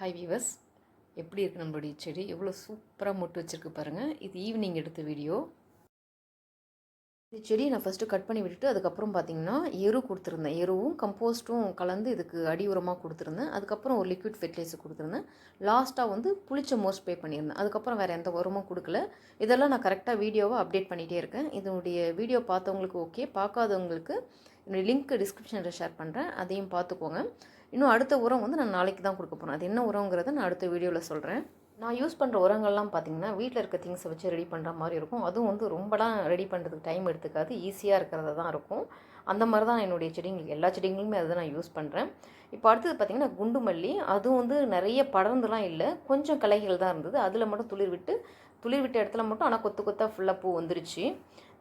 Hi viewers எப்படி இருக்குது நம்மளுடைய செடி? எவ்வளோ சூப்பராக மொட்டு வச்சுருக்கு பாருங்கள் இது ஈவினிங் எடுத்த வீடியோ இந்த செடியை நான் ஃபஸ்ட்டு கட் பண்ணி விட்டுட்டு அதுக்கப்புறம் பார்த்தீங்கன்னா எரு கொடுத்துருந்தேன். எருவும் கம்போஸ்ட்டும் கலந்து இதுக்கு அடி உரமாக கொடுத்துருந்தேன். அதுக்கப்புறம் ஒரு லிக்விட் ஃபெர்டிலைசர் கொடுத்துருந்தேன். லாஸ்ட்டாக வந்து புளிச்ச மோர் ஸ்ப்ரே பண்ணியிருந்தேன். அதுக்கப்புறம் வேறு எந்த உரமும் கொடுக்கல. இதெல்லாம் நான் கரெக்டாக வீடியோவை அப்டேட் பண்ணிகிட்டே இருக்கேன். இதனுடைய வீடியோ பார்த்தவங்களுக்கு ஓகே பார்க்காதவங்களுக்கு என்னுடைய லிங்க் டிஸ்கிரிப்ஷனில் ஷேர் பண்ணுறேன் அதையும் பார்த்துக்கோங்க. இன்னும் அடுத்த உரம் வந்து நான் நாளைக்கு தான் கொடுக்க போகிறேன் அது என்ன உரங்கிறத நான் அடுத்த வீடியோவில் சொல்கிறேன் நான் யூஸ் பண்ணுற உரங்கள்லாம் பார்த்திங்கன்னா வீட்டில் இருக்க திங்ஸை வச்சு ரெடி பண்ணுற மாதிரி இருக்கும். அதுவும் வந்து ரொம்பலாம் ரெடி பண்ணுறதுக்கு டைம் எடுத்துக்காது. ஈஸியாக இருக்கிறதா தான் இருக்கும். அந்த மாதிரி தான் என்னுடைய செடிங்களுக்கு எல்லா செடிங்களுமே அதை நான் யூஸ் பண்ணுறேன் இப்போ அடுத்தது பார்த்திங்கன்னா குண்டு மல்லி. அதுவும் வந்து நிறைய படர்ந்துலாம் இல்லை. கொஞ்சம் கலைகள் தான் இருந்தது. அதில் மட்டும் துளிர் விட்டு துளிர் விட்ட இடத்துல மட்டும் ஆனால் கொத்து கொத்தாக ஃபுல்லாக பூ வந்துருச்சு.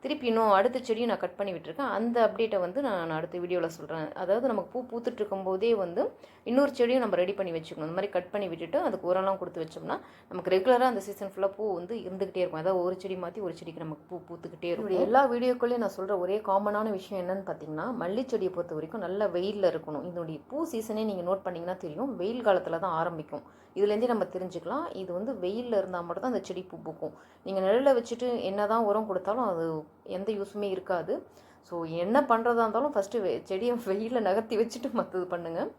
திருப்பி இன்னும் அடுத்த செடியும் நான் கட் பண்ணி விட்டுருக்கேன். அந்த அப்டேட்டை வந்து நான் அடுத்த வீடியோவில் சொல்கிறேன் அதாவது நமக்கு பூ பூத்துட்டு இருக்கும்போதே வந்து இன்னொரு செடியும் நம்ம ரெடி பண்ணி வச்சுக்கணும். அந்த மாதிரி கட் பண்ணி விட்டுட்டு அதுக்கு உரம்லாம் கொடுத்து வச்சோம்னா நமக்கு ரெகுலராக அந்த சீசன் ஃபுல்லாக பூ வந்து இருந்துக்கிட்டே இருக்கும். அதாவது ஒரு செடி மாற்றி ஒரு செடிக்கு நமக்கு பூ பூத்துக்கிட்டே இருக்கும். எல்லா வீடியோக்குள்ளேயும் நான் சொல்கிற ஒரே காமனான விஷயம் என்னன்னு பார்த்தீங்கன்னா மல்லி செடியை பொறுத்த வரைக்கும் நல்ல வெயிலில் இருக்கணும். இதனுடைய பூ சீசனே நீங்கள் நோட் பண்ணிங்கன்னா தெரியும் வெயில் காலத்தில் தான் ஆரம்பிக்கும். இதுலேருந்தே நம்ம தெரிஞ்சுக்கலாம். இது வந்து வெயிலில் இருந்தால் மட்டும் தான் அந்த செடி பூ பூக்கும். நீங்கள் நிழலில் வச்சுட்டு என்ன தான் உரம் கொடுத்தாலும் அது எந்த யூஸுமே இருக்காது. ஸோ என்ன பண்ணுறதா இருந்தாலும் ஃபஸ்ட்டு வெ செடியை வெயிலில் நகர்த்தி வச்சுட்டு மற்றது பண்ணுங்கள்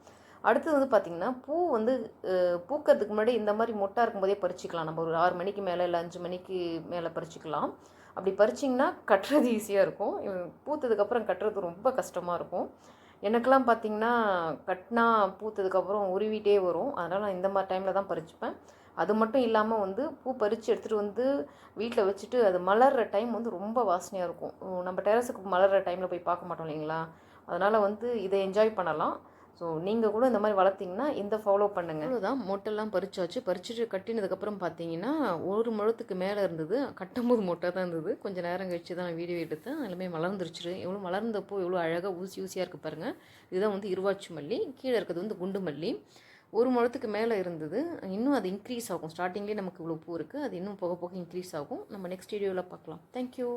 அடுத்தது வந்து பார்த்திங்கன்னா பூ வந்து பூக்கிறதுக்கு முன்னாடி இந்த மாதிரி மொட்டாக இருக்கும்போதே பறிச்சிக்கலாம். நம்ம ஒரு ஆறு மணிக்கு மேலே இல்லை அஞ்சு மணிக்கு மேலே பறிச்சிக்கலாம். அப்படி பறிச்சிங்கன்னா கட்டுறது ஈஸியாக இருக்கும். பூத்ததுக்கப்புறம் கட்டுறது ரொம்ப கஷ்டமாக இருக்கும். எனக்கெல்லாம் பார்த்திங்கன்னா கட்டினா பூத்ததுக்கப்புறம் உருவிட்டே வரும். அதனால் நான் இந்த மாதிரி டைமில் தான் பறிச்சுப்பேன். அது மட்டும் இல்லாமல் வந்து பூ பறித்து எடுத்துகிட்டு வந்து வீட்டில் வச்சுட்டு அது மலர்ற டைம் வந்து ரொம்ப வாசனையாக இருக்கும். நம்ம டெரஸுக்கு மலர்ற டைமில் போய் பார்க்க மாட்டோம் இல்லைங்களா? அதனால் வந்து இதை என்ஜாய் பண்ணலாம். ஸோ நீங்கள் கூட இந்த மாதிரி வளர்த்திங்கன்னா இந்த ஃபாலோ பண்ணுங்கள் இதுதான் மொட்டைலாம் பறிச்சாச்சு. பறிச்சுட்டு கட்டினதுக்கப்புறம் பார்த்தீங்கன்னா ஒரு முழத்துக்கு மேலே இருந்தது. கட்டும்போது மொட்டை தான் இருந்தது. கொஞ்சம் நேரம் கழிச்சு தான் வீடியோ எடுத்தேன். எல்லாமே வளர்ந்துருச்சு எவ்வளோ வளர்ந்தப்போ எவ்வளோ அழகாக ஊசி ஊசியாக இருக்குது பாருங்கள் இதுதான் வந்து இருவாச்சி மல்லி. கீழே இருக்கிறது வந்து குண்டு மல்லி. ஒரு முழத்துக்கு மேலே இருந்தது. இன்னும் அது இன்க்ரீஸ் ஆகும். ஸ்டார்டிங்லேயே நமக்கு இவ்வளோ பூ இருக்குது அது இன்னும் போக போக இன்க்ரீஸ் ஆகும். நம்ம நெக்ஸ்ட் வீடியோவில் பார்க்கலாம். தேங்க்யூ